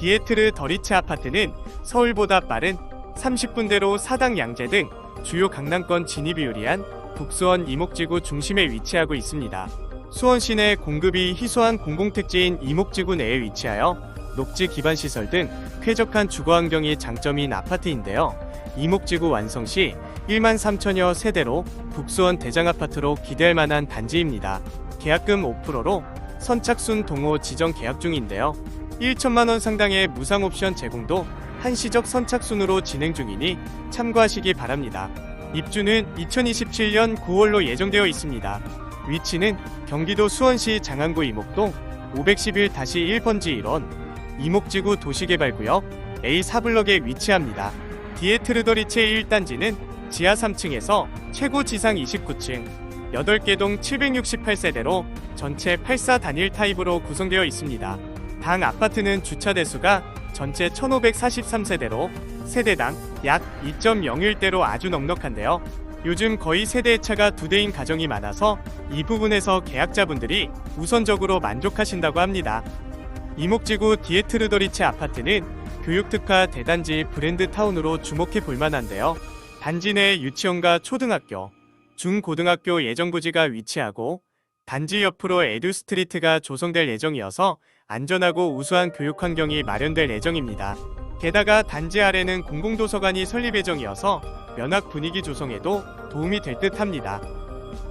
디에트르 더리츠 아파트는 서울보다 빠른 30분대로 사당 양재 등 주요 강남권 진입이 유리한 북수원 이목지구 중심에 위치하고 있습니다. 수원 시내 공급이 희소한 공공택지인 이목지구 내에 위치하여 녹지 기반 시설 등 쾌적한 주거 환경이 장점인 아파트인데요. 이목지구 완성 시 1만 3천여 세대로 북수원 대장 아파트로 기대할 만한 단지입니다. 계약금 5%로 선착순 동호 지정 계약 중인데요. 1천만 원 상당의 무상 옵션 제공도 한시적 선착순으로 진행 중이니 참고하시기 바랍니다. 입주는 2027년 9월로 예정되어 있습니다. 위치는 경기도 수원시 장안구 이목동 511-1번지 1원 이목지구 도시개발구역 A4블럭에 위치합니다. 디에트르더리체 1단지는 지하 3층에서 최고 지상 29층 8개 동 768세대로 전체 84 단일 타입으로 구성되어 있습니다. 당 아파트는 주차 대수가 전체 1543세대로 세대당 약 2.01대로 아주 넉넉한데요. 요즘 거의 세대의 차가 두 대인 가정이 많아서 이 부분에서 계약자분들이 우선적으로 만족하신다고 합니다. 이목지구 디에트르더리체 아파트는 교육특화 대단지 브랜드 타운으로 주목해 볼 만한데요. 단지 내 유치원과 초등학교, 중고등학교 예정부지가 위치하고 단지 옆으로 에듀스트리트가 조성될 예정이어서 안전하고 우수한 교육 환경이 마련될 예정입니다. 게다가 단지 아래는 공공도서관이 설립 예정이어서 면학 분위기 조성에도 도움이 될 듯 합니다.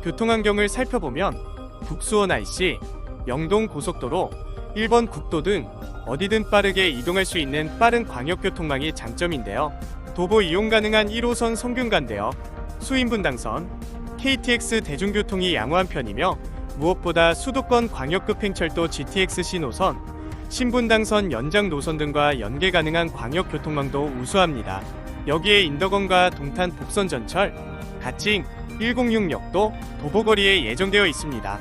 교통 환경을 살펴보면 북수원 IC, 영동 고속도로, 1번 국도 등 어디든 빠르게 이동할 수 있는 빠른 광역교통망이 장점인데요. 도보 이용 가능한 1호선 성균관대역, 수인분당선, KTX 대중교통이 양호한 편이며 무엇보다 수도권 광역급 행철도 GTX 신호선, 신분당선 연장 노선 등과 연계 가능한 광역교통망도 우수합니다. 여기에 인덕원과 동탄 복선전철, 가칭 106역도 도보거리에 예정되어 있습니다.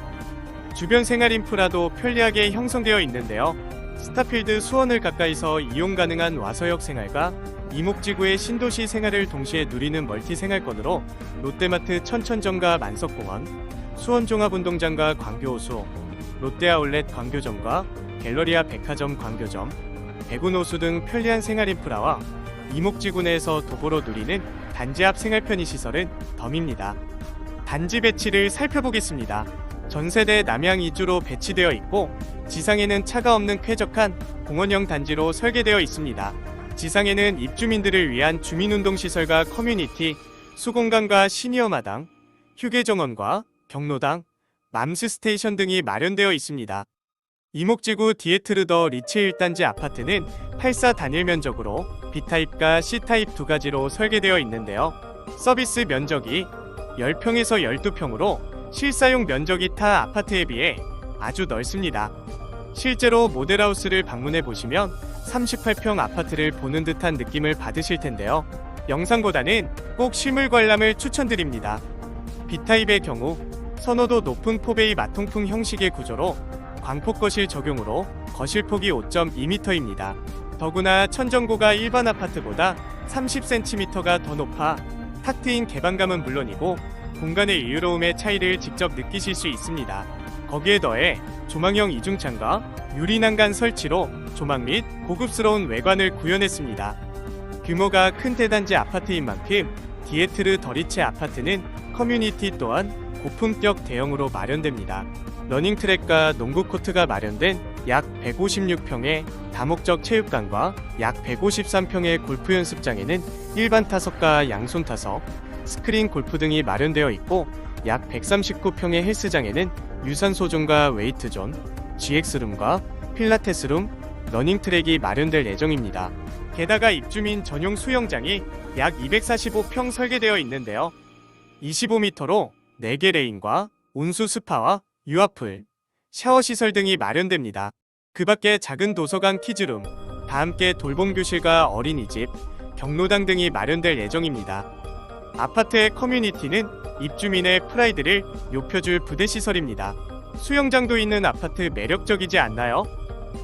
주변 생활 인프라도 편리하게 형성되어 있는데요. 스타필드 수원을 가까이서 이용 가능한 와서역 생활과 이목지구의 신도시 생활을 동시에 누리는 멀티 생활권으로 롯데마트 천천점과 만석공원, 수원종합운동장과 광교호수, 롯데아울렛 광교점과 갤러리아 백화점 광교점, 백운호수 등 편리한 생활 인프라와 이목지구 내에서 도보로 누리는 단지 앞 생활 편의 시설은 덤입니다. 단지 배치를 살펴보겠습니다. 전세대 남양 이주로 배치되어 있고 지상에는 차가 없는 쾌적한 공원형 단지로 설계되어 있습니다. 지상에는 입주민들을 위한 주민운동시설과 커뮤니티, 수공간과 시니어 마당, 휴게 정원과 경로당, 맘스 스테이션 등이 마련되어 있습니다. 이목지구 디에트르더 리치 1단지 아파트는 84 단일 면적으로 B타입과 C타입 두 가지로 설계되어 있는데요. 서비스 면적이 10평에서 12평으로 실사용 면적이 타 아파트에 비해 아주 넓습니다. 실제로 모델하우스를 방문해 보시면 38평 아파트를 보는 듯한 느낌을 받으실 텐데요. 영상보다는 꼭 실물 관람을 추천드립니다. B타입의 경우 선호도 높은 포베이 마통풍 형식의 구조로 광폭 거실 적용으로 거실 폭이 5.2m입니다. 더구나 천정고가 일반 아파트보다 30cm가 더 높아 탁 트인 개방감은 물론이고 공간의 여유로움의 차이를 직접 느끼실 수 있습니다. 거기에 더해 조망형 이중창과 유리 난간 설치로 조망 및 고급스러운 외관을 구현했습니다. 규모가 큰 대단지 아파트인 만큼 디에트르 더리체 아파트는 커뮤니티 또한 고품격 대형으로 마련됩니다. 러닝트랙과 농구 코트가 마련된 약 156평의 다목적 체육관과 약 153평의 골프 연습장에는 일반 타석과 양손 타석, 스크린 골프 등이 마련되어 있고 약 139평의 헬스장에는 유산소존과 웨이트존, GX룸과 필라테스룸, 러닝트랙이 마련될 예정입니다. 게다가 입주민 전용 수영장이 약 245평 설계되어 있는데요. 25m로 4개 레인과 온수 스파와 유아풀, 샤워 시설 등이 마련됩니다. 그 밖에 작은 도서관 키즈룸, 다 함께 돌봄 교실과 어린이집, 경로당 등이 마련될 예정입니다. 아파트의 커뮤니티는 입주민의 프라이드를 높여줄 부대 시설입니다. 수영장도 있는 아파트 매력적이지 않나요?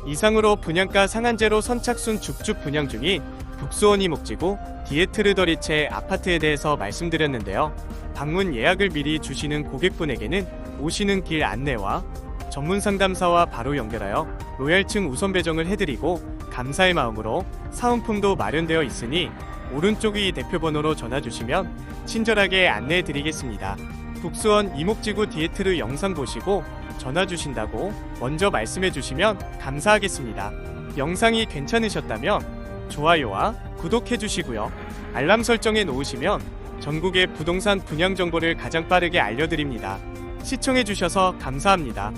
이상으로 분양가 상한제로 선착순 줍줍 분양 중인 북수원이 목지구 디에트르더리체 아파트에 대해서 말씀드렸는데요. 방문 예약을 미리 주시는 고객분에게는 오시는 길 안내와 전문 상담사와 바로 연결하여 로얄층 우선 배정을 해드리고 감사의 마음으로 사은품도 마련되어 있으니 오른쪽 위 대표번호로 전화 주시면 친절하게 안내해 드리겠습니다. 북수원 이목지구 디에트르 영상 보시고 전화 주신다고 먼저 말씀해 주시면 감사하겠습니다. 영상이 괜찮으셨다면 좋아요와 구독해 주시고요. 알람 설정해 놓으시면 전국의 부동산 분양 정보를 가장 빠르게 알려드립니다. 시청해 주셔서 감사합니다.